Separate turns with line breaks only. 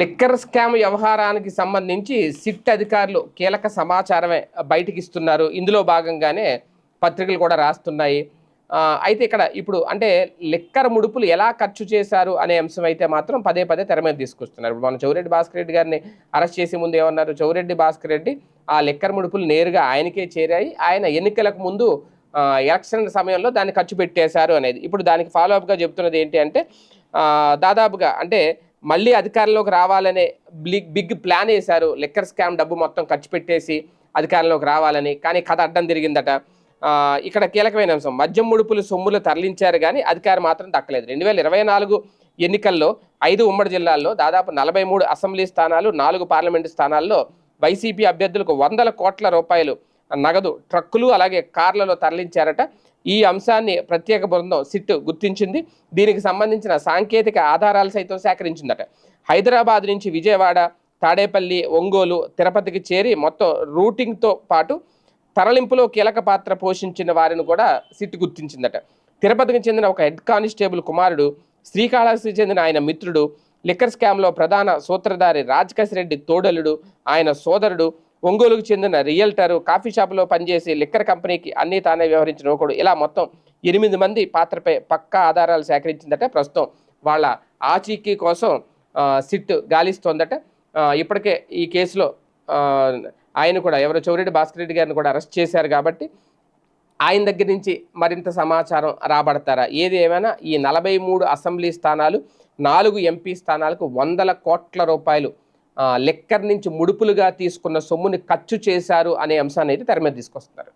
Liquor scam వ్యవహారానికి సంబంధించి SIT అధికారులు కీలక సమాచారమే బయటికి ఇస్తున్నారు ఇందులో భాగంగానే పత్రికలు కూడా రాస్తున్నాయి. అయితే ఇక్కడ ఇప్పుడు అంటే లిక్కర్ ముడుపులు ఎలా ఖర్చు చేశారు అనే అంశం అయితే మాత్రం పదే పదే తెర మీద తీసుకొస్తున్నారు. ఇప్పుడు మనం చౌరెడ్డి భాస్కర్ రెడ్డి గారిని అరెస్ట్ చేసే ముందు ఏమన్నారు? చౌరెడ్డి భాస్కర్ రెడ్డి ఆ లిక్కర్ ముడుపులు నేరుగా ఆయనకే చేరాయి. ఆయన ఎన్నికలకు ముందు ఎలక్షన్ సమయంలో దాన్ని ఖర్చు పెట్టేశారు అనేది. ఇప్పుడు దానికి ఫాలో అప్గా చెప్తున్నది ఏంటి అంటే దాదాపుగా అంటే మళ్ళీ అధికారంలోకి రావాలనే బిగ్ బిగ్ ప్లాన్ వేశారు. లిక్కర్ స్కామ్ డబ్బు మొత్తం ఖర్చు పెట్టేసి అధికారంలోకి రావాలని. కానీ కథ అడ్డం తిరిగిందట. ఇక్కడ కీలకమైన అంశం. మద్యం ముడుపులు సొమ్ములు తరలించారు కానీ అధికారం మాత్రం దక్కలేదు. రెండు వేల ఇరవై నాలుగు ఎన్నికల్లో ఐదు ఉమ్మడి జిల్లాల్లో దాదాపు నలభై మూడు అసెంబ్లీ స్థానాలు నాలుగు పార్లమెంటు స్థానాల్లో వైసీపీ అభ్యర్థులకు వందల కోట్ల రూపాయలు నగదు ట్రక్కులు అలాగే కార్లలో తరలించారట. ఈ అంశాన్ని ప్రత్యేక బృందం సిట్ గుర్తించింది. దీనికి సంబంధించిన సాంకేతిక ఆధారాలు సైతం సేకరించిందట. హైదరాబాద్ నుంచి విజయవాడ తాడేపల్లి ఒంగోలు తిరుపతికి చేరి మొత్తం రూటింగ్తో పాటు తరలింపులో కీలక పాత్ర పోషించిన వారిని కూడా సిట్ గుర్తించిందట. తిరుపతికి చెందిన ఒక హెడ్ కానిస్టేబుల్ కుమారుడు శ్రీకాళహస్తికి చెందిన ఆయన మిత్రుడు లిక్కర్ స్కామ్లో ప్రధాన సూత్రధారి రాజకేశ్ రెడ్డి తోడలుడు ఆయన సోదరుడు ఒంగోలుకు చెందిన రియల్టరు కాఫీ షాపులో పనిచేసి లిక్కర్ కంపెనీకి అన్నీ తానే వ్యవహరించిన ఒకడు ఇలా మొత్తం ఎనిమిది మంది పాత్రపై పక్కా ఆధారాలు సేకరించిందట ప్రస్తుతం. వాళ్ళ ఆచీకీ కోసం సిట్ గాలిస్తోందట. ఇప్పటికే ఈ కేసులో ఆయన కూడా ఎవరో చౌరెడ్డి భాస్కర్ రెడ్డి గారిని కూడా అరెస్ట్ చేశారు కాబట్టి ఆయన దగ్గర నుంచి మరింత సమాచారం రాబడతారా? ఏది ఏమైనా ఈ నలభై మూడు అసెంబ్లీ స్థానాలు నాలుగు ఎంపీ స్థానాలకు వందల కోట్ల రూపాయలు లెక్కర్ నుంచి ముడుపులుగా తీసుకున్న సొమ్ముని ఖర్చు చేశారు అనే అంశాన్ని అయితే తెర మీద తీసుకొస్తున్నారు.